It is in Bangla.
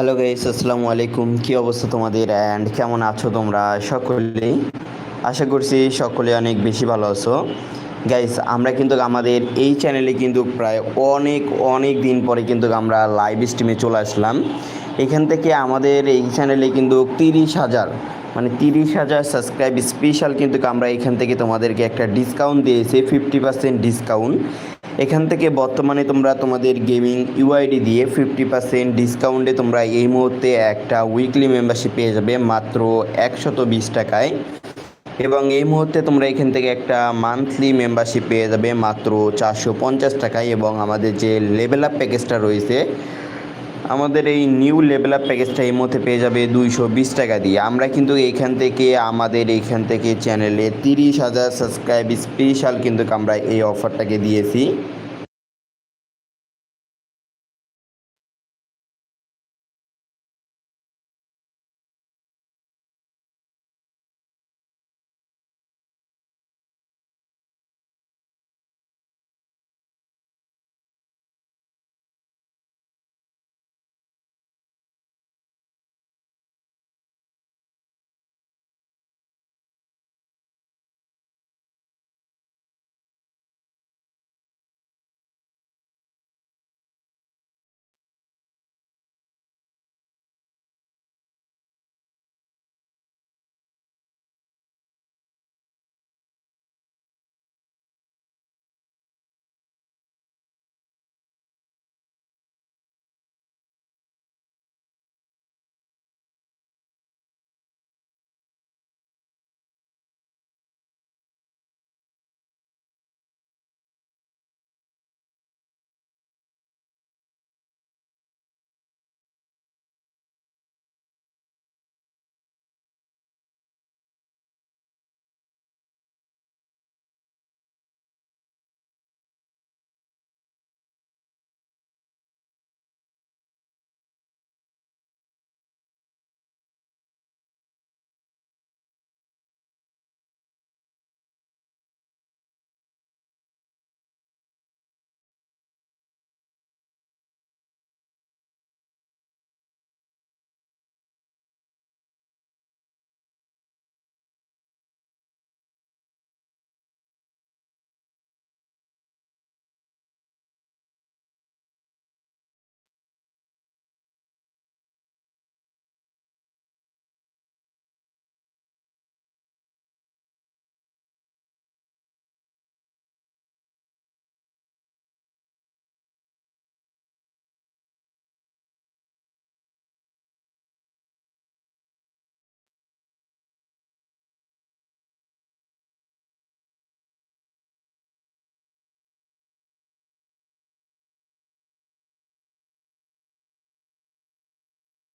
হ্যালো গাইস আসসালামু আলাইকুম। কী অবস্থা তোমাদের? অ্যান্ড কেমন আছো তোমরা? সকলেই আশা করছি সকলে অনেক বেশি ভালো আছো। গাইস আমরা কিন্তু আমাদের এই চ্যানেলে কিন্তু প্রায় অনেক অনেক দিন পরে কিন্তু আমরা লাইভ স্ট্রিমে চলে আসলাম। এখান থেকে আমাদের এই চ্যানেলে কিন্তু তিরিশ হাজার মানে তিরিশ হাজার সাবস্ক্রাইব স্পেশাল কিন্তু আমরা এখান থেকে তোমাদেরকে একটা ডিসকাউন্ট দিয়েছি ফিফটি পার্সেন্ট ডিসকাউন্ট এখান থেকে বর্তমানে তোমরা তোমাদের গেমিং ইউআইডি দিয়ে ফিফটি পার্সেন্ট ডিসকাউন্টে তোমরা এই মুহূর্তে একটা উইকলি মেম্বারশিপ পেয়ে যাবে মাত্র একশত বিশ টাকায়। এবং এই মুহূর্তে তোমরা এখান থেকে একটা মান্থলি মেম্বারশিপ পেয়ে যাবে মাত্র চারশো পঞ্চাশ টাকায় এবং আমাদের যে লেভেল আপ প্যাকেজটা রয়েছে আমাদের এই নিউ লেভেল আপ প্যাকেজটা এই মধ্যে পেয়ে যাবে দুইশো বিশ টাকা দিয়ে। আমরা কিন্তু এইখান থেকে আমাদের এইখান থেকে চ্যানেলে তিরিশ হাজার সাবস্ক্রাইব স্পেশাল কিন্তু আমরা এই অফারটাকে দিয়েছি।